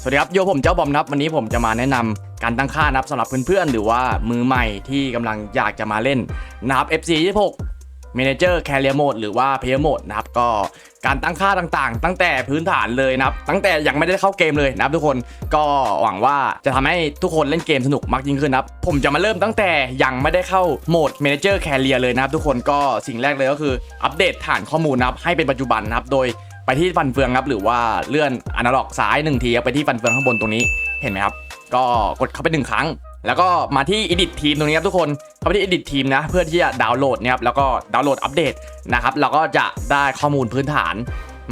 สวัสดีครับโยผมเจ้าบอมนะครับวันนี้ผมจะมาแนะนำการตั้งค่านะครับสำหรับเพื่อนๆหรือว่ามือใหม่ที่กำลังอยากจะมาเล่นนะครับ FC 26 Manager Carrier Mode หรือว่า Player Mode นะครับก็การตั้งค่าต่างๆ ตั้งแต่พื้นฐานเลยนะครับ ตั้งแต่ยังไม่ได้เข้าเกมเลยนะครับทุกคนก็หวังว่าจะทำให้ทุกคนเล่นเกมสนุกมากยิ่งขึ้นนะครับ ผมจะมาเริ่มตั้งแต่ยังไม่ได้เข้าโหมด Manager Carrier เลยนะครับ ทุกคนก็สิ่งแรกเลยก็คืออัปเดตฐานข้อมูลนะครับให้เป็นปัจจุบันนะครับโดย ไปที่ฟันเฟืองครับหรือว่าเลื่อนอนาล็อกซ้ายหนึ่งทีครับไปที่ฟันเฟืองข้างบนตรงนี้เห็นไหมครับ ก็กดเข้าไปหนึ่งครั้ง แล้วก็มาที่ edit team ตรงนี้ครับทุกคนเข้าไปที่ edit team นะเพื่อที่จะดาวน์โหลดนี่ยครับแล้วก็ดาวน์โหลดอัปเดตนะครับเราก็จะได้ข้อมูลพื้นฐาน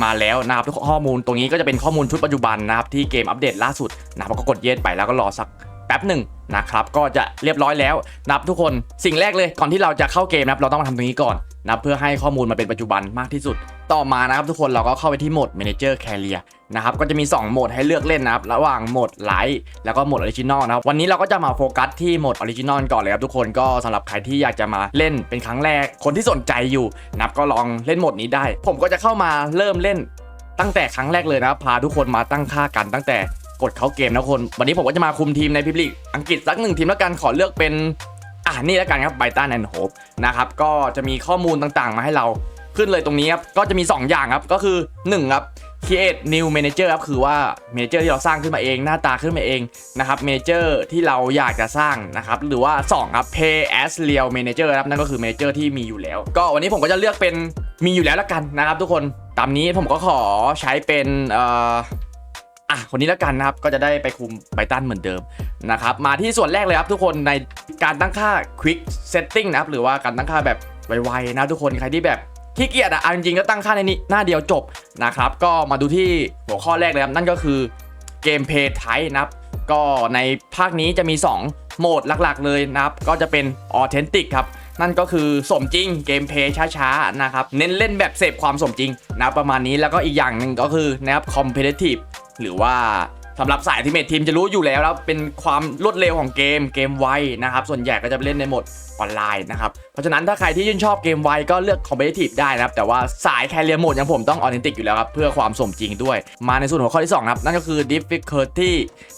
มาแล้วนะครับทุกข้อมูลตรงนี้ก็จะเป็นข้อมูลชุดปัจจุบันนะครับที่เกมอัปเดตล่าสุดนะครับก็กดเยสไปแล้วก็รอสักแป๊บหนึ่งนะครับก็จะเรียบร้อยแล้วนะครับทุกคนสิ่งแรกเลยก่อนที่เราจะเข้าเกมนะครับเราต้องมาทำตรงนี้ก่อน นะเพื่อให้ข้อมูลมาเป็นปัจจุบันมากที่สุด ต่อมานะครับทุกคนเราก็เข้าไปที่โหมด Manager Carrier นะครับก็จะมี 2 โหมดให้เลือกเล่นนะครับ ระหว่างโหมดไลท์แล้วก็โหมดออริจินอลนะครับ วันนี้เราก็จะมาโฟกัสที่โหมดออริจินอลก่อนเลยครับทุกคนก็สำหรับใครที่อยากจะมาเล่นเป็นครั้งแรกคนที่สนใจอยู่นับก็ลองเล่นโหมดนี้ได้ ผมก็จะเข้ามาเริ่มเล่นตั้งแต่ครั้งแรกเลยนะครับพาทุกคนมาตั้งค่ากันตั้งแต่กดเข้าเกมนะคน วันนี้ผมก็จะมาคุมทีมในพิมพ์ลีกอังกฤษสักหนึ่งทีมแล้วกันขอเลือกเป็น อ่านี่แล้วกันครับไบตันแอนด์โฮปนะครับก็จะมีข้อมูลต่างๆ มาให้เราขึ้นเลยตรงนี้ครับก็จะมี 2 อย่างครับก็คือ1ครับ create new manager ครับคือว่า manager ที่เราสร้างขึ้นมาเองหน้าตาขึ้นมาเองนะครับ manager ที่เราอยากจะสร้างนะครับหรือว่า 2 ครับ pay as real manager ครับนั่นก็คือ manager ที่มีอยู่แล้ว ก็วันนี้ผมก็จะเลือกเป็นมีอยู่แล้วละกันนะครับทุกคนตามนี้ผมก็ขอใช้เป็นเอ่อ อะคนนี้และกันนะครับก็จะได้ไปคุมไบตันเหมือนเดิมนะครับมาที่ส่วนแรกเลยครับทุกคนในการตั้งค่า quick setting นะครับหรือว่าการตั้งค่าแบบไวๆนะทุกคนใครที่แบบขี้เกียจอะเอาจริงๆก็ตั้งค่าในนี้หน้าเดียวจบนะครับก็มาดูที่หัวข้อแรกเลยครับนั่นก็คือเกมเพย์ไทป์นะครับก็ในภาคนี้จะมี 2 โหมดหลักๆเลยนะครับก็จะเป็นออเทนติกครับนั่นก็คือสมจริงเกมเพย์ช้าๆนะครับเน้นเล่นแบบเสพความสมจริงนะประมาณนี้แล้วก็อีกอย่างหนึ่งก็คือนะครับคอมเพลทีฟ หรือว่าสำหรับสายทีมเมททีมจะรู้อยู่แล้วแล้วเป็นความรวดเร็วของเกมเกมไวนะครับส่วนใหญ่ก็จะเล่นในโหมด ออนไลน์นะครับ เพราะฉะนั้นถ้าใครที่ชื่นชอบเกมไวก็เลือกคอมเพลทีฟได้นะครับ แต่ว่าสายแคเรียโหมดอย่างผมต้องออเทนติกอยู่แล้วครับ เพื่อความสมจริงด้วย มาในส่วนหัวข้อที่2ครับ นั่นก็คือ difficulty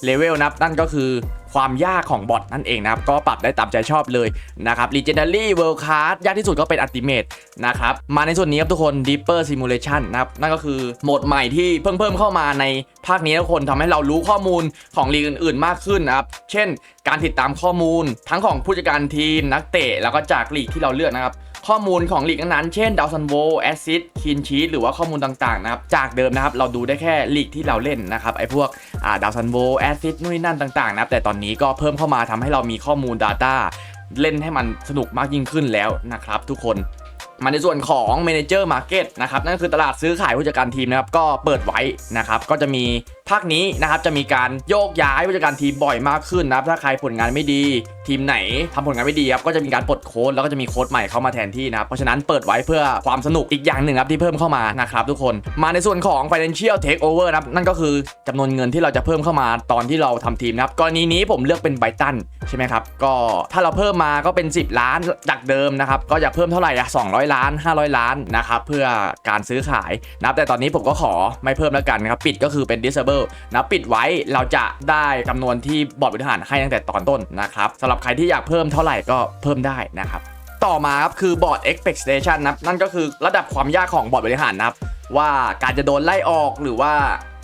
level นะครับ นั่นก็คือความยากของบอทนั่นเองนะครับ ก็ปรับได้ตามใจชอบเลยนะครับ legendary world class ยากที่สุดก็เป็น ultimate นะครับ มาในส่วนนี้ครับทุกคน deeper simulation นะครับนั่นก็คือโหมดใหม่ที่เพิ่งเพิ่มเข้ามาในภาคนี้ทุกคนทำให้เรารู้ข้อมูลของลีกอื่น ๆ มากขึ้นนะครับ เช่น การติดตามข้อมูลทั้งของผู้จัดการทีมนักเตะแล้วก็จากลีกที่เราเลือกนะครับข้อมูลของลีกนั้น เช่นดาวซันโวแอซิดคินชีสหรือว่าข้อมูลต่างๆนะครับจากเดิมนะครับเราดูได้แค่ลีกที่เราเล่นนะครับไอ้พวกดาวซันโวแอซิดนู่นนั่นต่างๆนะครับแต่ตอนนี้ก็เพิ่มเข้ามาทำให้เรามีข้อมูล Data เล่นให้มันสนุกมากยิ่งขึ้นแล้วนะครับทุกคนมาในส่วนของ Manager Market นะครับนั่นคือตลาดซื้อขายผู้จัดการทีมนะครับก็เปิดไว้นะครับก็จะมี ภาคนี้นะครับจะมีการโยกย้ายผู้จัดการทีมบ่อยมากขึ้นนะครับถ้าใครผลงานไม่ดี ทีมไหนทำผลงานไม่ดีครับก็จะมีการปลดโค้ดแล้วก็จะมีโค้ดใหม่เข้ามาแทนที่นะครับเพราะฉะนั้นเปิดไว้เพื่อความสนุกอีกอย่างหนึ่งครับที่เพิ่มเข้ามานะครับทุกคนมาในส่วนของ Financial Takeover นะครับนั่นก็คือจำนวนเงินที่เราจะเพิ่มเข้ามาตอนที่เราทำทีมนะครับกรณีนี้ผมเลือกเป็นไบตันใช่ไหมครับก็ถ้าเราเพิ่มมาก็เป็น 10 ล้านจากเดิมนะครับก็อยากเพิ่มเท่าไหร่อะ200 ล้าน 500 ล้านนะครับเพื่อการซื้อขายนะครับแต่ตอนนี้ผมก็ขอไม่เพิ่มแล้วกันนะครับปิดก็คือเป็น disable นะปิดไว้เราจะได้จำนวนที่บอร์ดบริหารให้ตั้งแต่ตอนต้นนะครับสำหรับใครที่อยากเพิ่มเท่าไหร่ก็เพิ่มได้นะครับต่อมาครับคือบอร์ด expectation นับนั่นก็คือระดับความยากของบอร์ดบริหารนะครับว่าการจะโดนไล่ออกหรือว่า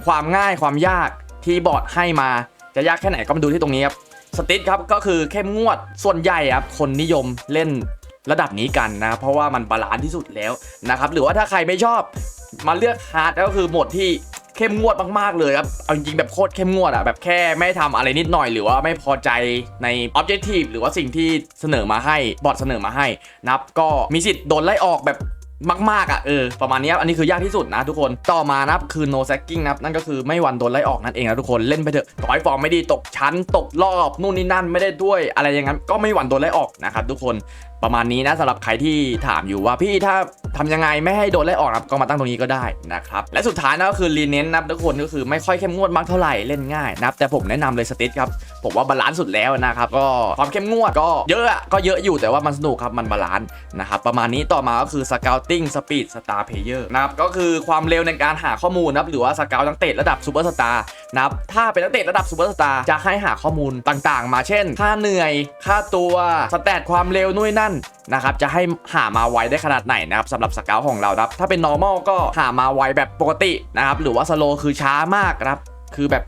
ความง่ายความยากที่บอร์ดให้มาจะยากแค่ไหนก็มาดูที่ตรงนี้ครับสติ๊ครับก็คือเข้มงวดส่วนใหญ่ครับคนนิยมเล่นระดับนี้กันนะเพราะว่ามันบาลานซ์ที่สุดแล้วนะครับหรือว่าถ้าใครไม่ชอบมาเลือกฮาร์ดก็คือโหมดที่ เข้มงวดมากๆเลยครับ เอาจริงๆแบบโคตรเข้มงวดอะแบบแค่ไม่ทำอะไรนิดหน่อยหรือว่าไม่พอใจใน Objective หรือว่าสิ่งที่เสนอมาให้บอร์ดเสนอมาให้นับก็มีสิทธิ์โดนไล่ออกแบบมากๆอะเออประมาณนี้ครับอันนี้คือยากที่สุดนะทุกคนต่อมานะครับคือ no sacking นะครับนั่นก็คือไม่หวันโดนไล่ออกนั่นเองนะทุกคนเล่นไปเถอะต่อยฟอร์มไม่ดีตกชั้นตกรอบนู่นนี่นั่นไม่ได้ด้วยอะไรอย่างนั้นก็ไม่หวันโดนไล่ออกนะครับทุกคน ประมาณนี้นะสำหรับใครที่ถามอยู่ว่าพี่ถ้าทำยังไงไม่ให้โดนไล่ออกนะครับก็มาตั้งตรงนี้ก็ได้นะครับและสุดท้ายนะก็คือรีเน้นนับทุกคนก็คือไม่ค่อยเข้มงวดมากเท่าไหร่เล่นง่ายนะครับแต่ผมแนะนำเลยสติทครับผมว่าบาลานซ์สุดแล้วนะครับก็ความเข้มงวดก็เยอะก็เยอะอยู่แต่ว่ามันสนุกครับมันบาลานซ์นะครับประมาณนี้ต่อมาก็คือ Scouting Speed Star Player นะครับก็คือความเร็วในการหาข้อมูลนะครับหรือว่าสเกลนักเตะระดับซูเปอร์สตาร์ นับ ถ้าเป็นนักเตะระดับซูเปอร์สตาร์จะให้หาข้อมูลต่างๆ มาเช่น ค่าเหนื่อย ค่าตัวสแตทความเร็วนู่นนั่นนะครับจะให้หามาไวได้ขนาดไหนนะครับสำหรับสเกลของเราครับถ้าเป็น normal ก็หามาไวแบบปกตินะครับหรือว่า slow คือช้ามากนะครับคือแบบ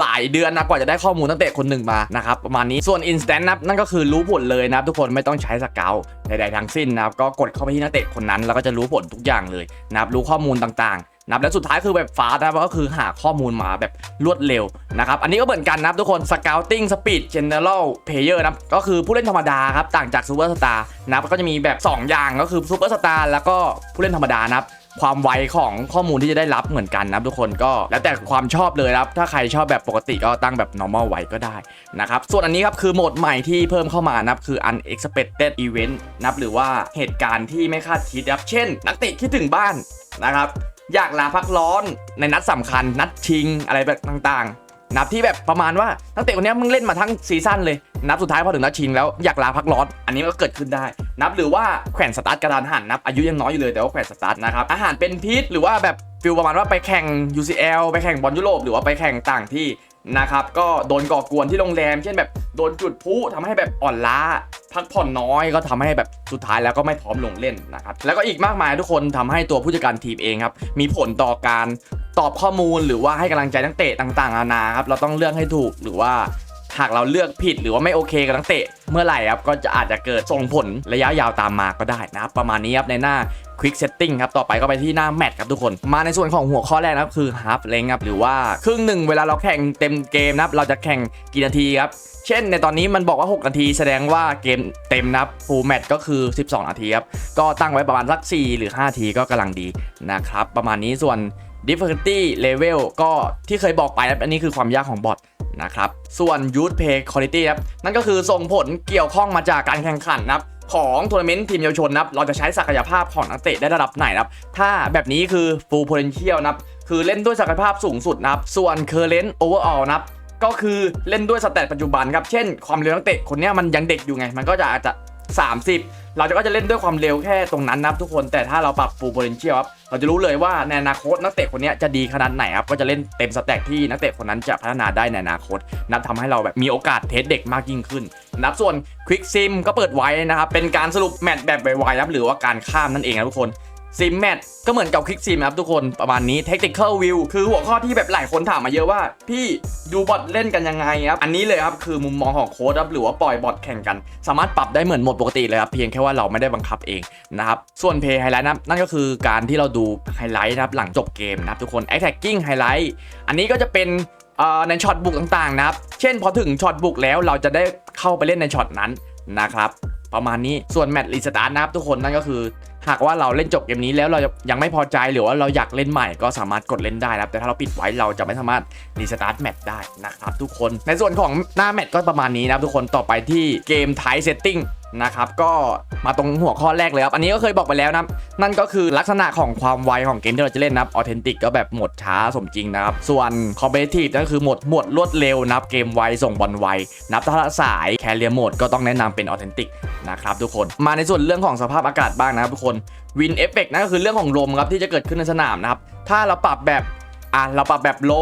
หลายเดือนนะกว่าจะได้ข้อมูลนักเตะคนหนึ่งมานะครับประมาณนี้ส่วน instant นะนั่นก็คือรู้ผลเลยนะครับทุกคนไม่ต้องใช้สเกลใดๆทั้งสิ้นนะครับก็กดเข้าไปที่นักเตะคนนั้น แล้วก็จะรู้ผลทุกอย่างเลยนะครับรู้ข้อมูลต่างๆ นะครับและสุดท้ายคือแบบฟ้านะครับก็คือหาข้อมูลมาแบบรวดเร็วนะครับอันนี้ก็เหมือนกันนะครับทุกคน scouting speed general player นะครับก็คือผู้เล่นธรรมดาครับต่างจาก super star นะครับก็จะมีแบบ 2 อย่างก็คือ super star แล้วก็ผู้เล่นธรรมดานะครับความไวของข้อมูลที่จะได้รับเหมือนกันนะทุกคนก็แล้วแต่ความชอบเลยครับ ถ้าใครชอบแบบปกติก็ตั้งแบบ normal ไว้ก็ได้นะครับ ส่วนอันนี้ครับคือโหมดใหม่ที่เพิ่มเข้ามานะครับคือ unexpected event นะครับหรือว่าเหตุการณ์ที่ไม่คาดคิดครับ เช่น นักเตะคิดถึงบ้านนะครับ อยากลาพักร้อนในนัดสำคัญ นัดชิงอะไรแบบต่างๆ นับที่แบบประมาณว่านักเตะคนนี้มึงเล่นมาทั้งซีซั่นเลย นับสุดท้ายพอถึงนัดชิงแล้วอยากลาพักร้อน อันนี้ก็เกิดขึ้นได้ นับหรือว่าแขวนสตาร์ทกระดานหันนับอายุยังน้อยอยู่เลยแต่ว่าแขวนสตาร์ทนะครับอาหารเป็นพิษหรือว่าแบบฟิลประมาณว่าไปแข่ง UCL ไปแข่งบอลยุโรปหรือว่าไปแข่งต่างที่นะครับก็โดนก่อกวนที่โรงแรม เช่นแบบโดนจุดพุทำให้แบบอ่อนล้า พักผ่อนน้อยก็ทำให้แบบสุดท้ายแล้วก็ไม่พร้อมลงเล่นนะครับแล้วก็อีกมากมายทุกคนทำให้ตัวผู้จัดการทีมเองครับมีผลต่อการตอบข้อมูลหรือว่าให้กำลังใจนักเตะต่างๆนานาครับเราต้องเลือกให้ถูกหรือว่า หากเราเลือกผิดหรือว่าไม่โอเคกับนักเตะ เมื่อไหร่ครับก็จะอาจจะเกิดส่งผลระยะยาวตามมาก็ได้นะครับประมาณนี้ครับในหน้า Quick Setting ครับ ต่อไปก็ไปที่หน้าแมตช์ครับทุกคน มาในส่วนของหัวข้อแรกนะครับคือ Half Length ครับหรือว่าครึ่งหนึ่งเวลาเราแข่งเต็มเกมนะครับเราจะแข่งกี่นาทีครับเช่นในตอนนี้มันบอกว่า 6 นาทีแสดงว่าเกมเต็มนะครับ Full Match ก็คือ 12 นาทีครับ ก็ตั้งไว้ประมาณสัก 4 หรือ5นาทีก็กำลังดีนะครับ ประมาณนี้ส่วน difficulty level ก็ที่เคยบอกไปนะครับอันนี้คือความยากของบอท นะครับ ส่วน Youth Pay Quality ครับนั่นก็คือส่งผลเกี่ยวข้องมาจากการแข่งขันนะครับของทัวร์นาเมนต์ทีมเยาวชนนะครับ เราจะใช้ศักยภาพของนักเตะได้ระดับไหนนะครับ ถ้าแบบนี้คือ Full Potential นะครับ คือเล่นด้วยศักยภาพสูงสุดนะครับ ส่วน Current Overall นะครับก็คือเล่นด้วยสแตทปัจจุบันครับ เช่นความเร็วนักเตะคนนี้มันยังเด็กอยู่ไง มันก็จะอาจจะ 30 เราจะก็จะเล่นด้วยความเร็วแค่ตรงนั้นนะครับทุกคนแต่ถ้าเราปรับ full potential ครับเราจะรู้เลยว่าในอนาคตนักเตะคนนี้จะดีขนาดไหนครับก็จะเล่นเต็มสแต็กที่นักเตะคนนั้นจะพัฒนาได้ในอนาคตนับทำให้เราแบบมีโอกาสเทสเด็กมากยิ่งขึ้นนับส่วนควิกซิมก็เปิดไว้นะครับเป็นการสรุปแมตช์แบบไวๆครับหรือว่าการข้ามนั่นเองนะทุกคน ซิมแมทก็เหมือนกับคลิกซิมครับทุกคนประมาณนี้ Technical View คือหัวข้อที่แบบหลายคนถามมาเยอะว่า พี่ดูบอทเล่นกันยังไงครับ อันนี้เลยครับ คือมุมมองของโค้ดครับหรือว่าปล่อยบอทแข่งกัน สามารถปรับได้เหมือนหมดปกติเลยครับ เพียงแค่ว่าเราไม่ได้บังคับเองนะครับ ส่วนเพย์ไฮไลท์นะนั่นก็คือการที่เราดูไฮไลท์นะครับหลังจบเกมนะครับทุกคน Attacking Highlight อันนี้ก็จะเป็นในช็อตบุกต่างๆนะครับ เช่นพอถึงช็อตบุกแล้วเราจะได้เข้าไปเล่นในช็อตนั้นนะครับ ประมาณนี้ส่วนแมตช์รีสตาร์ทนะครับทุกคนนั่นก็คือ หากว่าเราเล่นจบเกมนี้แล้วเรายังไม่พอใจหรือว่าเราอยากเล่นใหม่ก็สามารถกดเล่นได้นะครับแต่ถ้าเราปิดไว้เราจะไม่สามารถรีสตาร์ทแมตช์ได้นะครับทุกคน ในส่วนของหน้าแมตช์ก็ประมาณนี้นะครับทุกคนต่อไปที่เกมไทยเซตติ้ง นะครับก็มาตรงหัวข้อแรกเลยครับ อันนี้ก็เคยบอกไปแล้วนะนั่นก็คือลักษณะของความไวของเกมที่เราจะเล่นนะครับออเทนติกก็แบบหมดช้าสมจริงนะครับ ส่วนคอมเพลทีฟนั่นคือหมดหมดรวดเร็วนับเกมไวส่งบอลไวนับถ้าสายแคเรียโหมดก็ต้องแนะนำเป็นออเทนติกนะครับทุกคนมาในส่วนเรื่องของสภาพอากาศบ้างนะครับทุกคนวินเอฟเฟกนั่นก็คือเรื่องของลมครับที่จะเกิดขึ้นในสนามนะครับถ้าเราปรับแบบ อะเราปรับแบบโล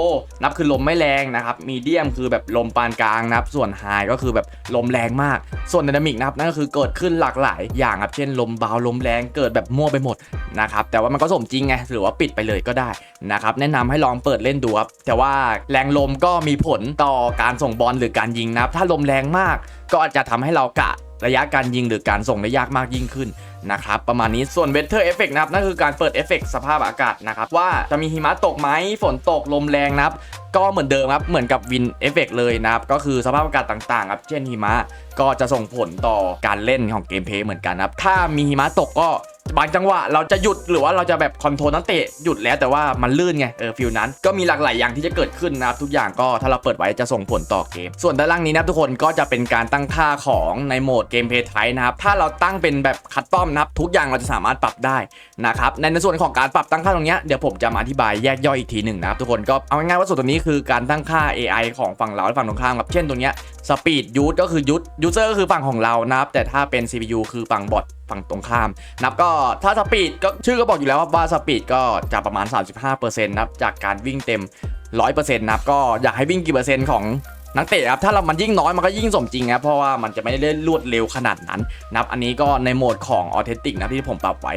นับคือลมไม่แรงนะครับมีเดียมคือแบบลมปานกลางนะครับส่วนไฮก็คือแบบลมแรงมาก ส่วนไดนามิกนะครับนั่นก็คือเกิดขึ้นหลากหลายอย่างครับเช่นลมเบาลมแรงเกิดแบบมั่วไปหมดนะครับแต่ว่ามันก็สมจริงไงหรือว่าปิดไปเลยก็ได้นะครับแนะนำให้ลองเปิดเล่นดูครับแต่ว่าแรงลมก็มีผลต่อการส่งบอลหรือการยิงนะครับถ้าลมแรงมาก ก็อาจจะทำให้เรากะระยะการยิงหรือการส่งได้ยากมากยิ่งขึ้น นะครับประมาณนี้ส่วน Weather Effect นะครับนั่นคือการเปิดเอฟเฟกต์สภาพอากาศนะครับว่าจะมีหิมะตกไหมฝนตกลมแรงนะครับก็เหมือนเดิมครับเหมือนกับวินเอฟเฟกเลยนะครับก็คือสภาพอากาศต่างๆครับเช่นหิมะก็จะส่งผลต่อการเล่นของเกมเพย์เหมือนกันครับถ้ามีหิมะตกก็ บางจังหวะเราจะหยุดหรือว่าเราจะแบบคอนโทรลนักเตะหยุดแล้วแต่ว่ามันลื่นไงเออฟิลนั้นก็มีหลากหลายอย่างที่จะเกิดขึ้นนะครับทุกอย่างก็ถ้าเราเปิดไว้จะส่งผลต่อเกม ส่วนด้านล่างนี้นะทุกคนก็จะเป็นการตั้งค่าของในโหมดเกมเพย์ไทนะครับถ้าเราตั้งเป็นแบบคัสตอมนะครับทุกอย่างเราจะสามารถปรับได้นะครับในในส่วนของการปรับตั้งค่าตรงเนี้ยเดี๋ยวผมจะมาอธิบายแยกย่อยอีกทีหนึ่งนะครับทุกคนก็เอาง่ายๆว่าส่วนตัวนี้คือการตั้งค่า AI ของฝั่งเราและฝั่งตรงข้ามครับเช่นตัวเนี้ยสปีดยูทก็คือยูทยูเซอร์ก็คือฝั่งของเรานะครับแต่ถ้าเป็น CPU คือฝั่งบอท ฝั่งตรงข้ามนับก็ถ้าสปีดก็ชื่อก็บอกอยู่แล้วว่าสปีดก็จะประมาณ 35%นะครับจากการวิ่งเต็ม 100%นะครับก็อยากให้วิ่งกี่เปอร์เซ็นต์ของนักเตะครับถ้าเรามันยิ่งน้อยมันก็ยิ่งสมจริงครับเพราะว่ามันจะไม่ได้รวดเร็วขนาดนั้นนะครับอันนี้ก็ในโหมดของออเทนติกนะที่ผมปรับไว้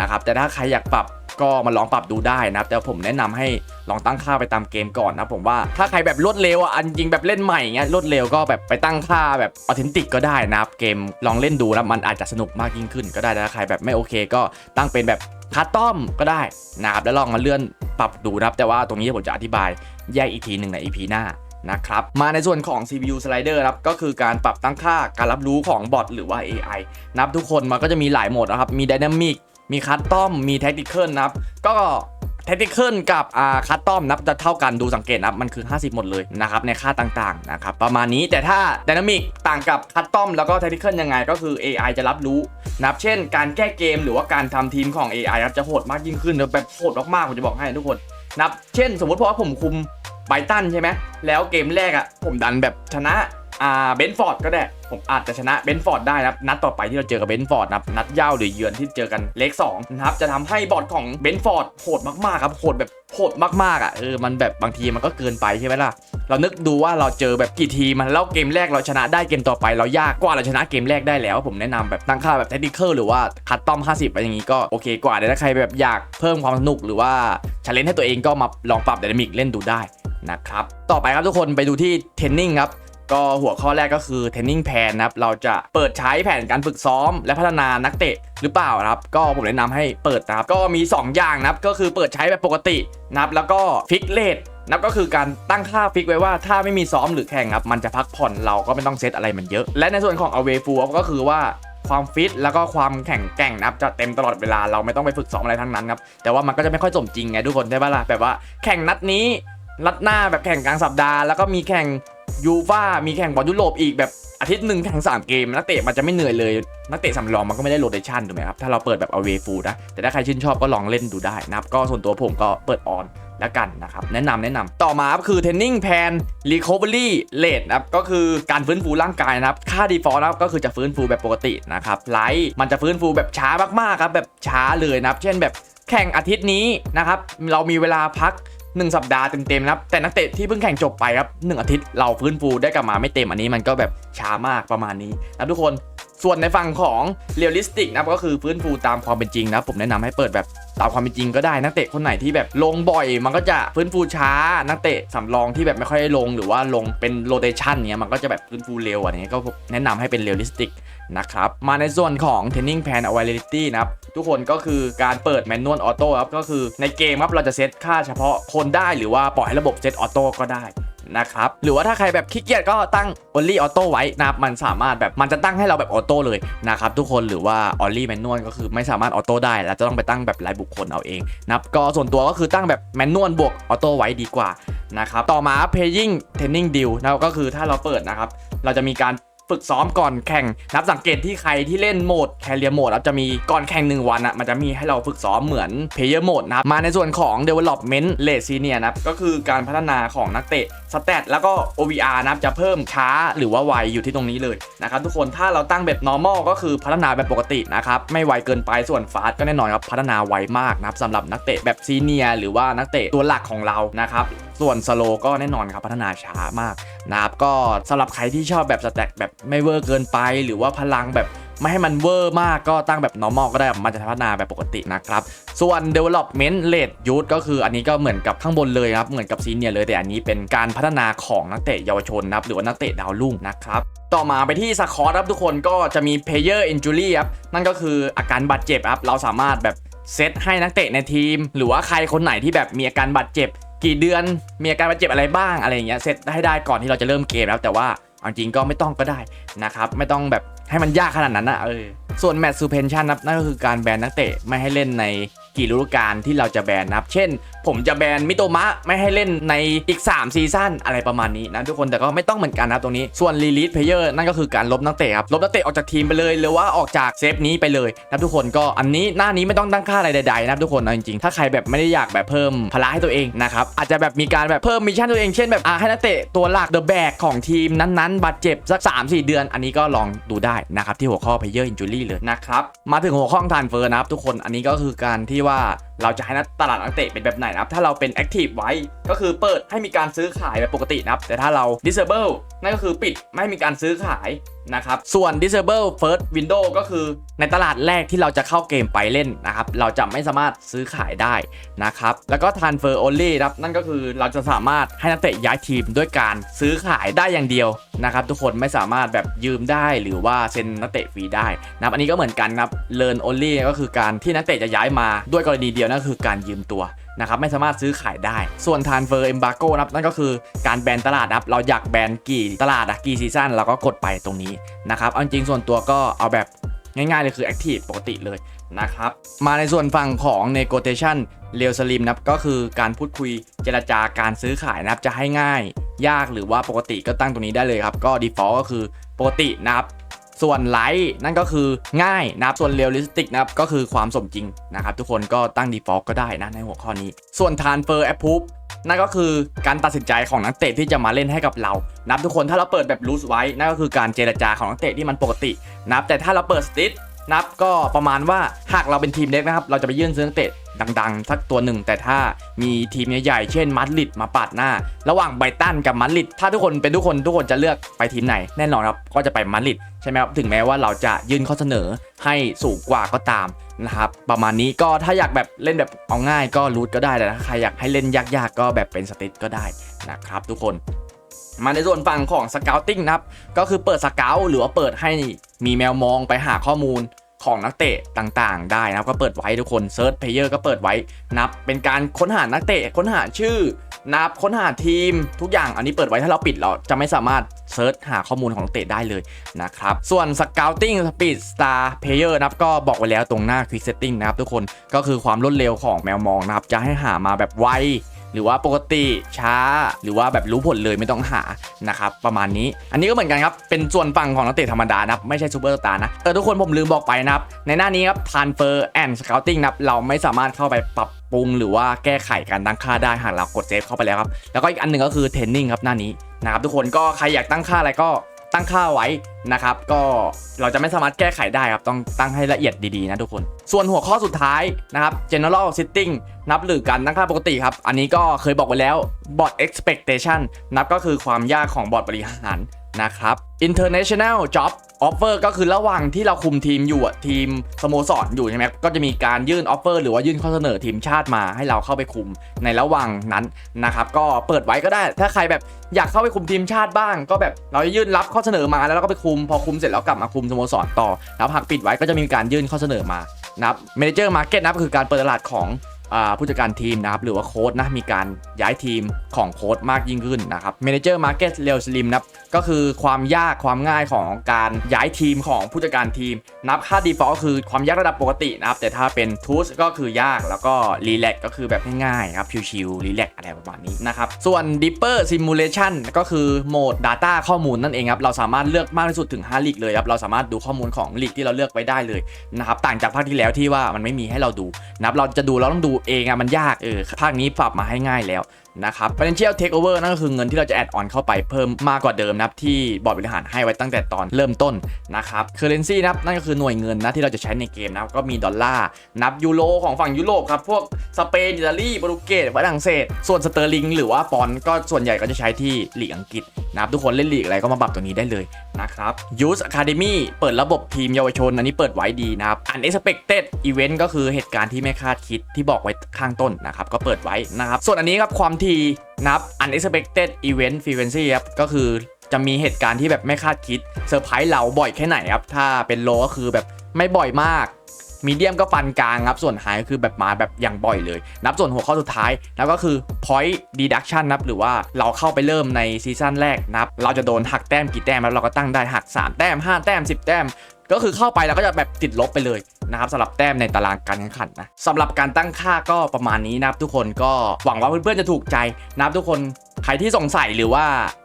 นะครับแต่ถ้าใครอยากปรับก็มาลองปรับดูได้นะครับ แต่ผมแนะนำให้ลองตั้งค่าไปตามเกมก่อนนะผมว่าถ้าใครแบบรวดเร็วอะอันจริงแบบเล่นใหม่เงี้ยรวดเร็วก็แบบไปตั้งค่าแบบออเทนติกก็ได้นะครับเกมลองเล่นดูนะมันอาจจะสนุกมากยิ่งขึ้น ก็ได้แต่ถ้าใครแบบไม่โอเคก็ตั้งเป็นแบบคัสตอมก็ได้นะครับแล้วลองมาเลื่อนปรับดูนะครับ แต่ว่าตรงนี้ผมจะอธิบายแยกอีกทีหนึ่งใน EP หน้านะครับมาในส่วนของ CPU slider ครับก็คือการปรับตั้งค่าการรับรู้ของบอทหรือว่า AI นับทุกคนมันก็จะมีหลายโหมดนะครับมี Dynamic มี Custom มี Tactical นะครับ ก็ Tactical กับอ่า Custom นับจะเท่ากันดูสังเกตนะครับมันคือ 50 หมดเลยนะครับในค่าต่างๆนะครับประมาณนี้แต่ถ้า Dynamic ต่างกับ Custom แล้วก็ Tactical ยังไงก็คือ AI จะรับรู้นะครับเช่น การแก้เกมหรือว่าการทำทีมของ AI ครับจะโหดมากยิ่งขึ้นแบบโหดมากๆผมจะบอกให้ทุกคนนับเช่น สมมติเพราะว่าผมคุมไบตันใช่ไหมแล้วเกมแรกอะผมดันแบบชนะ อ่าเบนฟอร์ดก็ได้ ผมอาจจะชนะเบนฟอร์ดได้นะครับ นัดต่อไปที่เราเจอกับเบนฟอร์ดนะครับ นัดเย้าหรือเยือนที่เจอกันเลข2นะครับจะทำให้บอทของเบนฟอร์ดโหดมากๆครับโหดแบบโหดมากๆอะ่ะเออมันแบบบางทีมันก็เกินไปใช่ไหมล่ะเรานึกดูว่าเราเจอแบบกี่ทีมันแล้วเกมแรกเราชนะได้เกมต่อไป เรายากกว่าเราชนะเกมแรกได้แล้ว ผมแนะนำแบบตั้งค่าแบบเทคนิคหรือว่าคัตตอม 50อะไรอย่างงี้ก็โอเคกว่าแต่ถ้าใครแบบอยากเพิ่มความสนุกหรือว่าชาเลนจ์ให้ตัวเองก็มาลองปรับ d y นามิกเล่นดูได้นะครับต่อไปครับทุกคนไปดูที่เทนนิ่งครับ ก็หัวข้อแรกก็คือเทรนนิ่งแพนนะครับเราจะเปิดใช้แผนการฝึกซ้อม และพัฒนานักเตะหรือเปล่านะครับ ก็ผมแนะนำให้เปิดนะครับ ก็มี 2 อย่างนะครับ ก็คือเปิดใช้แบบปกตินะครับ แล้วก็ฟิกเลทนับก็คือการตั้งค่าฟิกไว้ว่าถ้าไม่มีซ้อมหรือแข่งครับมันจะพักผ่อนเราก็ไม่ต้องเซตอะไรมันเยอะ และในส่วนของ away full ก็คือว่าความฟิตแล้วก็ความแข็งแกร่งนะครับจะเต็มตลอดเวลาเราไม่ต้องไปฝึกซ้อมอะไรทั้งนั้นครับแต่ว่ามันก็จะไม่ค่อยสมจริงไงทุกคนใช่ปะล่ะแบบว่าแข่งนัดนี้นัดหน้าแบบแข่งกลางสัปดาห์แล้วก็มีแข่ง ยูฟ่ามีแข่งบอลยุโรปอีกแบบอาทิตย์หนึ่งแข่ง3เกมนักเตะมันจะไม่เหนื่อยเลย นักเตะสำรองมันก็ไม่ได้โรเตชันถูกไหมครับ ถ้าเราเปิดแบบ away full นะ แต่ถ้าใครชื่นชอบก็ลองเล่นดูได้นะครับ ก็ส่วนตัวผมก็เปิดออนแล้วกันนะครับ แนะนำแนะนำต่อมาครับคือ training plan recovery rate นะครับ ก็คือการฟื้นฟูร่างกายนะครับ ค่า default นะครับก็คือจะฟื้นฟูแบบปกตินะครับไลท์มันจะฟื้นฟูแบบช้ามากๆครับแบบช้าเลยนะครับ เช่นแบบแข่งอาทิตย์นี้นะครับเรามีเวลาพัก 1 สัปดาห์เต็มๆนะครับแต่นักเตะที่เพิ่งแข่งจบไปครับหอาทิตย์เราฟื้นฟูได้กลับมาไม่เต็มอันนี้มันก็แบบช้ามากประมาณนี้นะทุกคนส่วนในฝั่งของเรียลลิสติกนะครับก็คือฟื้นฟูตามความเป็นจริงนะผมแนะนำให้เปิดแบบตามความเป็นจริงก็ได้นักเตะคนไหนที่แบบลงบ่อย มันก็จะฟื้นฟูช้า นักเตะสำรองที่แบบไม่ค่อยได้ลง หรือว่าลงเป็นโรเตชันเนี้ยมันก็จะแบบฟื้นฟูเร็วอันนี้ก็แนะนำให้เป็นเรียลลิสติก นะครับ มาในส่วนของ training plan availability นะครับ ทุกคนก็คือการเปิด manual auto ครับ ก็คือในเกมครับเราจะเซตค่าเฉพาะคนได้หรือว่าปล่อยให้ระบบเซตออโต้ก็ได้นะครับหรือว่าถ้าใครแบบขี้เกียจก็ตั้ง only auto ไว้นะครับมันสามารถแบบมันจะตั้งให้เราแบบออโต้เลยนะครับทุกคนหรือว่า only manual ก็คือไม่สามารถออโต้ได้แล้วจะต้องไปตั้งแบบรายบุคคลเอาเองนะครับก็ส่วนตัวก็คือตั้งแบบ manual บวกออโต้ไว้ดีกว่านะครับต่อมา paying training deal นะก็คือถ้าเราเปิดนะครับเราจะมีการ ฝึกซ้อมก่อนแข่งนับสังเกตที่ใครที่เล่นโหมดแคเรียโหมดจะมีก่อนแข่ง 1 วันอะมันจะมีให้เราฝึกซ้อมเหมือนเพย์เยอร์โหมดนะครับมาในส่วนของ development rate senior นะครับก็คือการพัฒนาของนักเตะสเตตแล้วก็ OVR นะครับจะเพิ่มช้าหรือว่าไวอยู่ที่ตรงนี้เลยนะครับทุกคนถ้าเราตั้งแบบ normal ก็คือพัฒนาแบบปกตินะครับไม่ไวเกินไปส่วนฟาสก็แน่นอนครับพัฒนาไวมากนะครับสำหรับนักเตะแบบซีเนียหรือว่านักเตะตัวหลักของเรานะครับส่วนสโลก็แน่นอนครับพัฒนาช้ามากนะครับก็สำหรับใครที่ชอบแบบสแต็กแบบไม่เวอร์เกินไป หรือว่าพลังแบบไม่ให้มันเวอร์มากก็ตั้งแบบ normal ก็ได้ มันจะพัฒนาแบบปกตินะครับ ส่วน development rate youth ก็คืออันนี้ก็เหมือนกับข้างบนเลยครับ เหมือนกับซีเนียเลย แต่อันนี้เป็นการพัฒนาของนักเตะเยาวชนนะครับ หรือว่านักเตะดาวรุ่งนะครับ ต่อมาไปที่สคอร์ครับทุกคนก็จะมี player injury ครับ นั่นก็คืออาการบาดเจ็บครับ เราสามารถแบบเซตให้นักเตะในทีม หรือว่าใครคนไหนที่แบบมีอาการบาดเจ็บ กี่เดือน มีอาการบาดเจ็บอะไรบ้างอะไรอย่างเงี้ย เซตให้ได้ก่อนที่เราจะเริ่มเกมแล้วแต่ว่า เอาจริงก็ไม่ต้องก็ได้นะครับไม่ต้องแบบให้มันยากขนาดนั้นนะเออส่วนแมตช์ซูเพนชันนับนั่นก็คือการแบนนักเตะไม่ให้เล่นใน กี่ฤดูกาลที่เราจะแบนนะครับ เช่น ผมจะแบนมิโตมะไม่ให้เล่นในอีก 3 ซีซั่นอะไรประมาณนี้นะทุกคนแต่ก็ไม่ต้องเหมือนกันนะตรงนี้ส่วนรีลีสเพเยอร์นั่นก็คือการลบนักเตะครับลบนักเตะออกจากทีมไปเลย หรือว่าออกจากเซฟนี้ไปเลยนะทุกคนก็อันนี้หน้านี้ไม่ต้องตั้งค่าอะไรใดๆนะทุกคนเอาจริงๆถ้าใครแบบไม่ได้อยากแบบเพิ่มพละให้ตัวเองนะครับอาจจะแบบมีการแบบเพิ่มมิชชั่นตัวเองเช่นแบบอ่าให้นักเตะตัวหลักเดอะแบกของทีมนั้นๆบาดเจ็บสัก 3-4 เดือน อันนี้ก็ลองดูได้นะครับที่หัวข้อ Player Injury เลยนะครับมาถึงหัวข้อทานเฟอร์นะครับทุกคนอันนี้ก็คือการที่ว่าเราจะให้นักตลาดนักเตะเป็นแบบไหนนะครับ ถ้าเราเป็น Active ไว้ ก็คือเปิดให้มีการซื้อขายแบบปกตินะครับ แต่ถ้าเรา Disable นั่นก็คือปิดไม่ให้มีการซื้อขายนะครับ ส่วน Disable First Window ก็คือในตลาดแรกที่เราจะเข้าเกมไปเล่นนะครับ เราจะไม่สามารถซื้อขายได้นะครับ แล้วก็ Transfer Only นะครับ นั่นก็คือเราจะสามารถให้นักเตะย้ายทีมด้วยการซื้อขายได้อย่างเดียวนะครับ ทุกคนไม่สามารถแบบยืมได้หรือว่าเซ็นนักเตะฟรีได้นะครับ อันนี้ก็เหมือนกันครับ Learn Only ก็คือการที่นักเตะจะย้ายมาด้วยกรณีเดียวนั่นคือการยืมตัวนะครับไม่สามารถซื้อขายได้ ส่วน Transfer Embargo นะครับนั่นก็คือการแบนตลาดนะครับเราอยากแบนกี่ตลาดอะกี่ซีซั่นเราก็กดไปตรงนี้นะครับเอาจริงส่วนตัวก็เอาแบบง่ายๆเลยคือ Active ปกติเลยนะครับมาในส่วนฝั่งของ Negotiation เรียวสลิมนะครับก็คือการพูดคุยเจรจาการซื้อขายนะครับจะให้ง่าย ยากหรือว่าปกติก็ตั้งตรงนี้ได้เลยครับก็ default ก็คือปกตินะครับ ส่วนไลท์นั่นก็คือง่ายนะครับ ส่วนเรียลลิสติกนะครับ ก็คือความสมจริงนะครับ ทุกคนก็ตั้ง default ก็ได้นะในหัวข้อนี้ ส่วน transfer approve นั่นก็คือการตัดสินใจของนักเตะที่จะมาเล่นให้กับเรานับทุกคนถ้าเราเปิดแบบลูสไว้นั่นก็คือการเจรจาของนักเตะที่มันปกตินับแต่ถ้าเราเปิดสติท นับก็ประมาณว่าหากเราเป็นทีมเล็กนะครับเราจะไปยื่นซื้อนักเตะดังๆ สักตัวหนึ่ง แต่ถ้ามีทีมใหญ่ๆเช่นมาดริดมาปาดหน้า ระหว่างไบตันกับมาดริดถ้าทุกคนเป็นทุกคนทุกคนจะเลือกไปทีมไหน แน่นอนครับก็จะไปมาดริดใช่ไหมครับถึงแม้ว่าเราจะยื่นข้อเสนอให้สูงกว่าก็ตามนะครับประมาณนี้ก็ถ้าอยากแบบเล่นแบบเอาง่ายก็รูทก็ได้แต่ถ้าใครอยากให้เล่นยากๆ ก็แบบเป็นสติทก็ได้นะครับทุกคน มาในส่วนฝั่งของสเกลติ้งนะครับ ก็คือเปิดสเกลหรือว่าเปิดให้มีแมวมองไปหาข้อมูลของนักเตะต่างๆ ได้นะครับ ก็เปิดไว้ทุกคนเซิร์ชเพลเยอร์ก็เปิดไว้นับ เป็นการค้นหานักเตะค้นหาชื่อ นับค้นหาทีม ทุกอย่างอันนี้เปิดไว้ถ้าเราปิดเราจะไม่สามารถเซิร์ชหาข้อมูลของนักเตะได้เลยนะครับ ส่วน Scouting Speed Star Player นะครับก็บอกไว้แล้วตรงหน้า Quick Setting นะครับทุกคนก็คือความรวดเร็วของแมวมองนะครับจะให้หามาแบบไว หรือว่าปกติช้า หรือว่าแบบรู้ผลเลยไม่ต้องหานะครับประมาณนี้ อันนี้ก็เหมือนกันครับ เป็นส่วนฝั่งของนักเตะธรรมดานะครับไม่ใช่ซูเปอร์สตาร์นะเออทุกคนผมลืมบอกไปนะครับ ในหน้านี้ครับ transfer and scouting นะครับเราไม่สามารถเข้าไปปรับปรุงหรือว่าแก้ไขการตั้งค่าได้หากเรากดเซฟเข้าไปแล้วครับแล้วก็อีกอันหนึ่งก็คือ training ครับหน้านี้นะครับทุกคนก็ใครอยากตั้งค่าอะไรก็ ตั้งค่าไว้นะครับ ก็เราจะไม่สามารถแก้ไขได้ครับ ต้องตั้งให้ละเอียดดีๆนะทุกคน ส่วนหัวข้อสุดท้ายนะครับ general setting นับหรือการตั้งค่าปกติครับ อันนี้ก็เคยบอกไว้แล้ว bot expectation นับก็คือความยากของบอร์ดบริหาร นะครับ international job offer ก็คือระหว่างที่เราคุมทีมอยู่อะทีมสโมสรอยู่ใช่ไหมก็จะมีการยื่น offer หรือว่ายื่นข้อเสนอทีมชาติมาให้เราเข้าไปคุมในระหว่างนั้นนะครับก็เปิดไว้ก็ได้ ถ้าใครแบบอยากเข้าไปคุมทีมชาติบ้าง ก็แบบเราจะยื่นรับข้อเสนอมาแล้วเราก็ไปคุมพอคุมเสร็จแล้วกลับมาคุมสโมสรต่อ แล้วหากปิดไว้ก็จะมีการยื่นข้อเสนอมานะครับ manager market นะครับคือการเปิดตลาดของ ผู้จัดการทีมนะครับหรือว่าโค้ดนะมีการย้ายทีมของโค้ดมากยิ่งขึ้นนะครับ Manager Market เร l สลิมนะก็คือความยากความง่ายของการย้ายทีมของผู้จัดการทีม นับค่า default ก็คือความยากระดับปกตินะครับ แต่ถ้าเป็น t o o l ก็คือยากแล้วก็ Relax ก็คือแบบง่ายๆครับชิวๆ Relax อะไรประมาณนี้นะครับ ส่วน Deeper Simulation ก็คือโหมด Data ข้อมูลนั่นเองครับ เราสามารถเลือกมากที่สุดถึง5ลีกเลยครับเราสามารถดูข้อมูลของลีกที่เราเลือกไว้ได้เลยนะครับต่างจากภาคที่แล้วที่ว่ามันไม่มีให้เราดูนะครับเราจะดูเราต้องดูเองอะมันยากเออภาคนี้ปรับมาให้ง่ายแล้ว นะครับ Financial Takeover นั่นก็คือเงินที่เราจะแอดออนเข้าไปเพิ่มมากกว่าเดิมนะครับที่บอร์ดบริหารให้ไว้ตั้งแต่ตอนเริ่มต้นนะครับ Currency นะครับนั่นก็คือหน่วยเงินนะที่เราจะใช้ในเกมนะครับก็มีดอลลาร์นับยูโรของฝั่งยุโรปครับพวกสเปนอิตาลีโปรตุเกสฝรั่งเศส ส่วนสเตอร์ลิงหรือว่าปอนก็ส่วนใหญ่ก็จะใช้ที่ลีกอังกฤษนะครับทุกคนเล่นลีกอะไรก็มาปรับตัวนี้ได้เลยนะครับ Youth Academy เปิดระบบทีมเยาวชน อันนี้เปิดไว้ดีนะครับ Unexpected Event ก็คือเหตุการณ์ที่ไม่คาดคิดที่บอกไว้ข้างต้นนะครับก็เปิดไว้นะครับส่วนอันนี้ครับความทนะครับ Unexpected Event Frequency ครับ ก็คือจะมีเหตุการณ์ที่แบบไม่คาดคิดเซอร์ไพรส์เราบ่อยแค่ไหนครับ ถ้าเป็นโลก็คือแบบไม่บ่อยมากมีเดียมก็ปานกลางครับ ส่วนไฮก็คือแบบมาแบบอย่างบ่อยเลย นับส่วนหัวข้อสุดท้าย แล้วก็คือ point deduction นับหรือว่าเราเข้าไปเริ่มในซีซั่นแรกนับ เราจะโดนหักแต้มกี่แต้มแล้วเราก็ตั้งได้หัก 3 แต้ม 5 แต้ม 10 แต้ม ก็คือเข้าไปแล้วก็จะแบบติดลบไปเลย นะครับสำหรับแต้มในตารางการแข่งขันนะสำหรับการตั้งค่าก็ประมาณนี้นะครับทุกคนก็หวังว่าเพื่อนๆจะถูกใจนะครับทุกคนใครที่สงสัยหรือว่า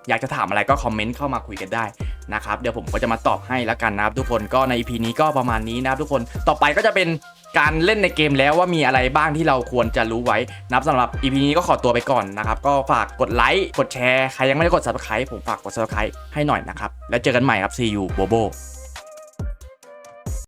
อยากจะถามอะไรก็คอมเมนต์เข้ามาคุยกันได้นะครับเดี๋ยวผมก็จะมาตอบให้แล้วกันนะครับทุกคนก็ใน EP นี้ก็ประมาณนี้นะครับทุกคนต่อไปก็จะเป็นการเล่นในเกมแล้วว่ามีอะไรบ้างที่เราควรจะรู้ไว้นะครับสำหรับ EP นี้ก็ขอตัวไปก่อนนะครับ ก็ฝากกดไลค์กดแชร์ ใครยังไม่ได้กด subscribe ผมฝากกด subscribe ให้หน่อยนะครับ แล้วเจอกันใหม่ครับ see you โบโบ